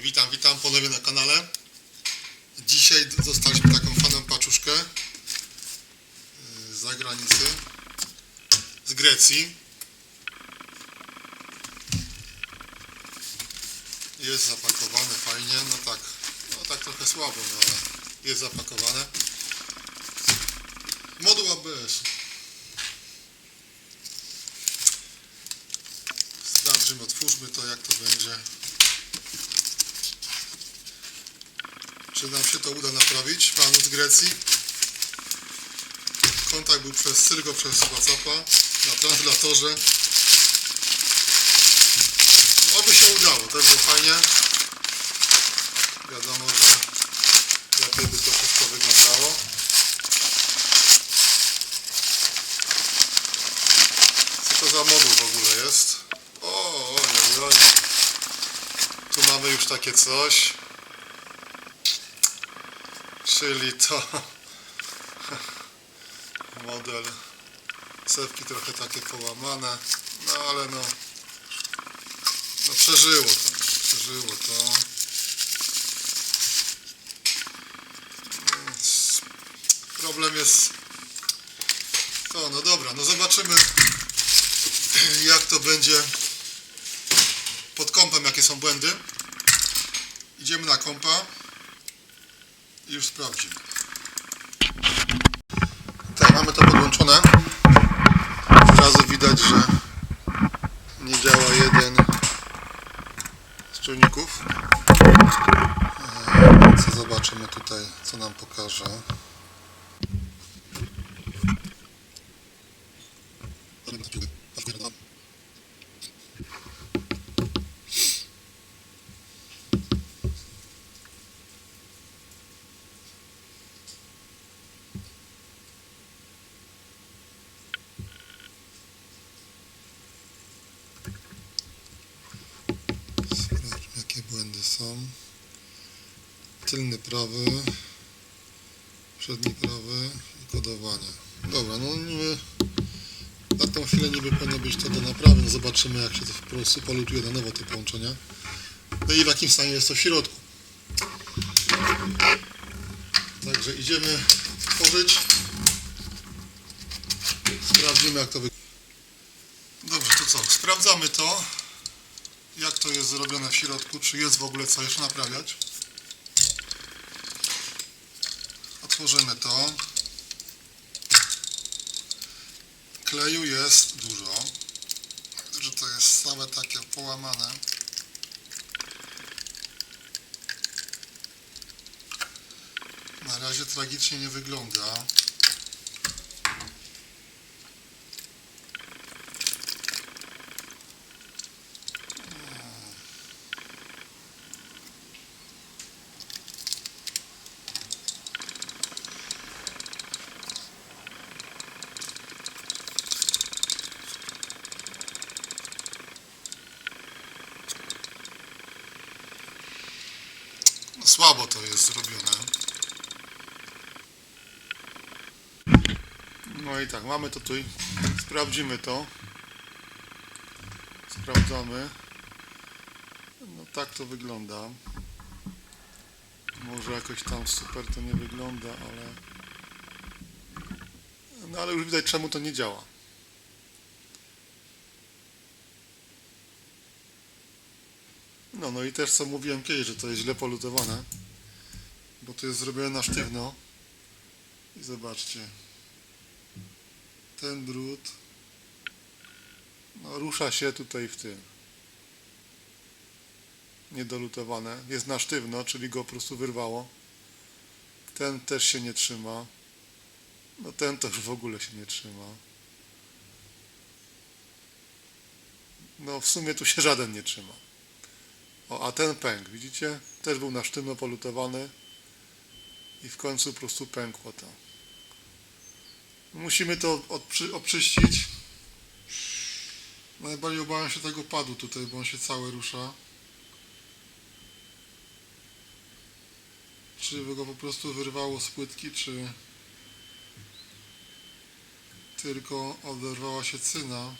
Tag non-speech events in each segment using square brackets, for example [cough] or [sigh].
Witam, witam ponownie na kanale. Dzisiaj dostaliśmy taką faną paczuszkę z zagranicy, z Grecji. Jest zapakowane fajnie, no tak, no tak trochę słabo, no ale jest zapakowane. Moduł ABS. Sprawdźmy, otwórzmy to jak to będzie. Czy nam się to uda naprawić, panu z Grecji? Kontakt był przez tylko przez Whatsappa na translatorze. Oby się udało, to było fajnie. Wiadomo, że lepiej by to wszystko wyglądało. Co to za moduł w ogóle jest? O, oj, oj, oj. Tu mamy już takie coś. Czyli to [laughs] model cewki trochę takie połamane, no ale no, no przeżyło to, przeżyło to. Problem jest to, no dobra, no zobaczymy [clears throat] jak to będzie pod kąpem, jakie są błędy. Idziemy na kompa i już sprawdzimy. Tak, mamy to podłączone. Od razu widać, że nie działa jeden z czujników. Eee, Więc zobaczymy tutaj, co nam pokaże. Sprawdźmy, błędy są. Tylny prawy, przedni prawy i kodowanie. Dobra, no niby na tą chwilę niby powinno być to do naprawy. No zobaczymy, jak się to po prostu polutuje na nowo te połączenia. No i w jakim stanie jest to w środku. Także idziemy otworzyć. Sprawdzimy, jak to wygląda. Dobrze, to co? Sprawdzamy to jak to jest zrobione w środku, czy jest w ogóle co jeszcze naprawiać. Otworzymy to. Kleju jest dużo, że to jest całe takie połamane. Na razie tragicznie nie wygląda. Słabo to jest zrobione. No i tak, mamy to tutaj. Sprawdzimy to. Sprawdzamy. No tak to wygląda. Może jakoś tam super to nie wygląda, ale... No ale już widać czemu to nie działa. No, no i też co mówiłem kiedyś, że to jest źle polutowane. Bo to jest zrobione na sztywno. I zobaczcie. Ten drut no, rusza się tutaj w tym. Niedolutowane. Jest na sztywno, czyli go po prostu wyrwało. Ten też się nie trzyma. No ten już w ogóle się nie trzyma. No w sumie tu się żaden nie trzyma. O, a ten pęk, widzicie? Też był na sztywno polutowany i w końcu po prostu pękło to. Musimy to odprzy, oczyścić. Najbardziej obawiam się tego padu tutaj, bo on się cały rusza. Czy go po prostu wyrwało z płytki, czy tylko oderwała się cyna.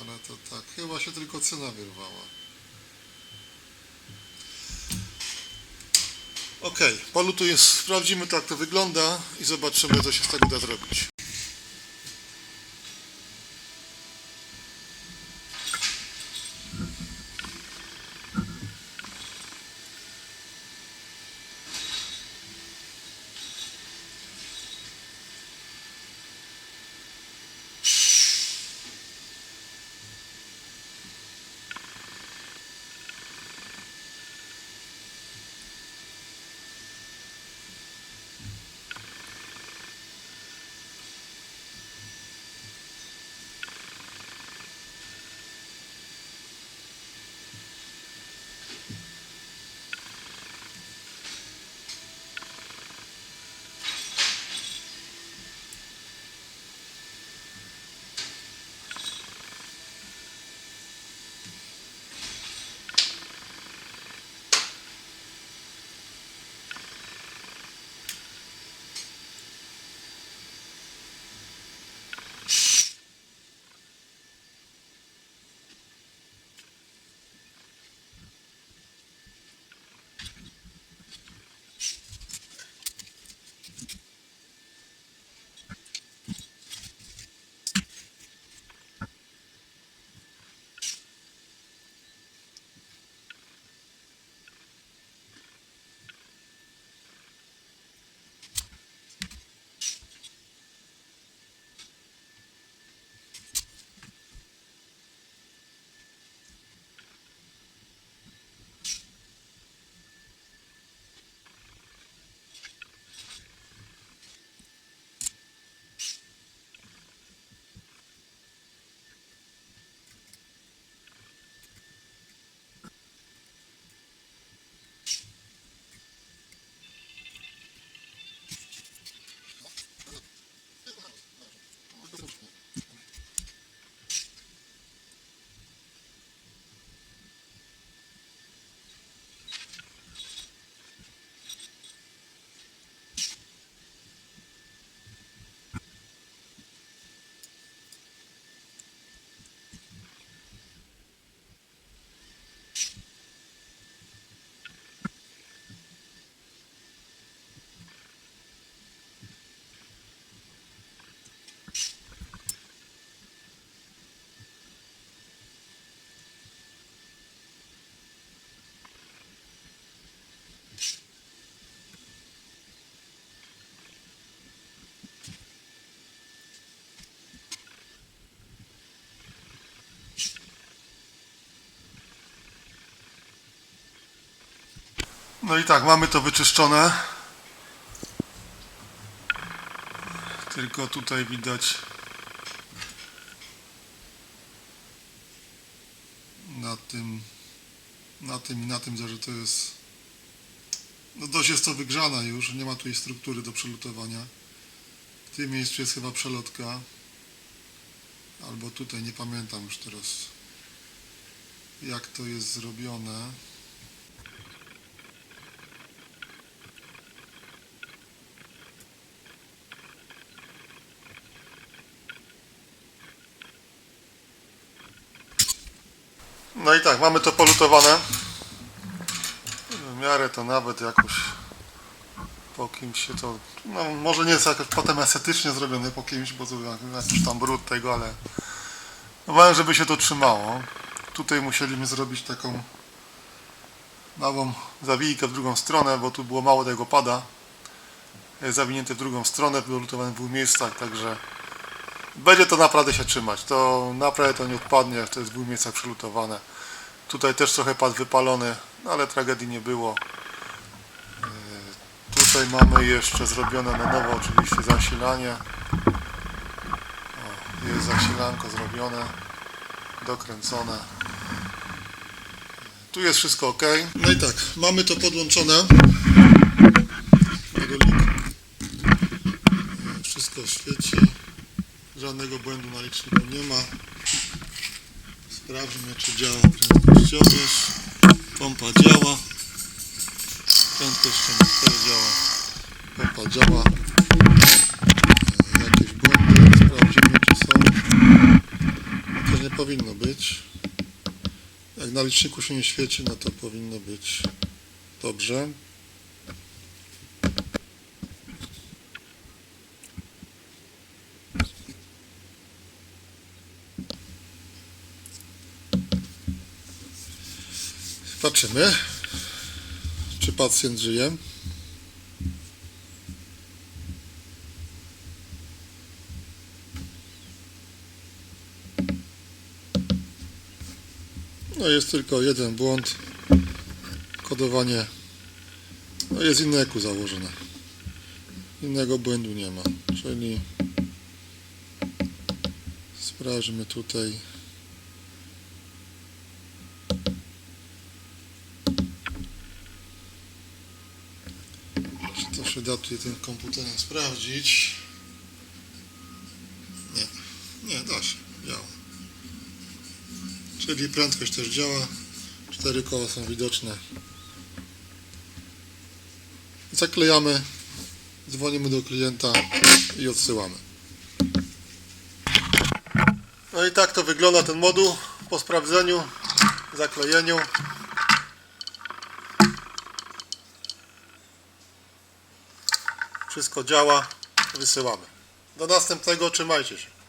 Ale to tak. Chyba się tylko cena wyrwała. Okej, polutuję, sprawdzimy tak to wygląda i zobaczymy co się z tego da zrobić. No i tak, mamy to wyczyszczone. Tylko tutaj widać na tym na tym i na tym, że to jest no dość jest to wygrzana już, nie ma tutaj struktury do przelutowania. W tym miejscu jest chyba przelotka. Albo tutaj, nie pamiętam już teraz jak to jest zrobione. No i tak, mamy to polutowane. W miarę to nawet jakoś po kimś się to, no może nie jest jakoś potem estetycznie zrobione po kimś, bo jakiś tam brud tego, ale no żeby się to trzymało. Tutaj musieliśmy zrobić taką małą zawijkę w drugą stronę, bo tu było mało tego pada. Zawinięte w drugą stronę, polutowane w dwóch miejscach, także będzie to naprawdę się trzymać. To naprawdę to nie odpadnie, to jest w dwóch miejscach przelutowane. Tutaj też trochę pad wypalony, no ale tragedii nie było. Yy, Tutaj mamy jeszcze zrobione na nowo oczywiście zasilanie. O, jest zasilanko zrobione, dokręcone. Tu jest wszystko ok. No i tak, mamy to podłączone. Modulik. Wszystko świeci. Żadnego błędu na liczniku nie ma. Sprawdźmy, czy działa prędkościomierz. Pompa działa. Prędkościomierz działa. Pompa działa. E, Jakieś błędy sprawdzimy, czy są. Też nie powinno być. Jak na liczniku się nie świeci, no to powinno być dobrze. Patrzymy, czy pacjent żyje. No jest tylko jeden błąd. Kodowanie. No jest inne eku założone. Innego błędu nie ma. Czyli sprawdźmy tutaj. Czy to się da tutaj tym komputerem sprawdzić? Nie. Nie, da się. Działa. Czyli prędkość też działa. Cztery koła są widoczne. Zaklejamy, dzwonimy do klienta i odsyłamy. No i tak to wygląda ten moduł po sprawdzeniu, zaklejeniu. Wszystko działa, wysyłamy. Do następnego, trzymajcie się.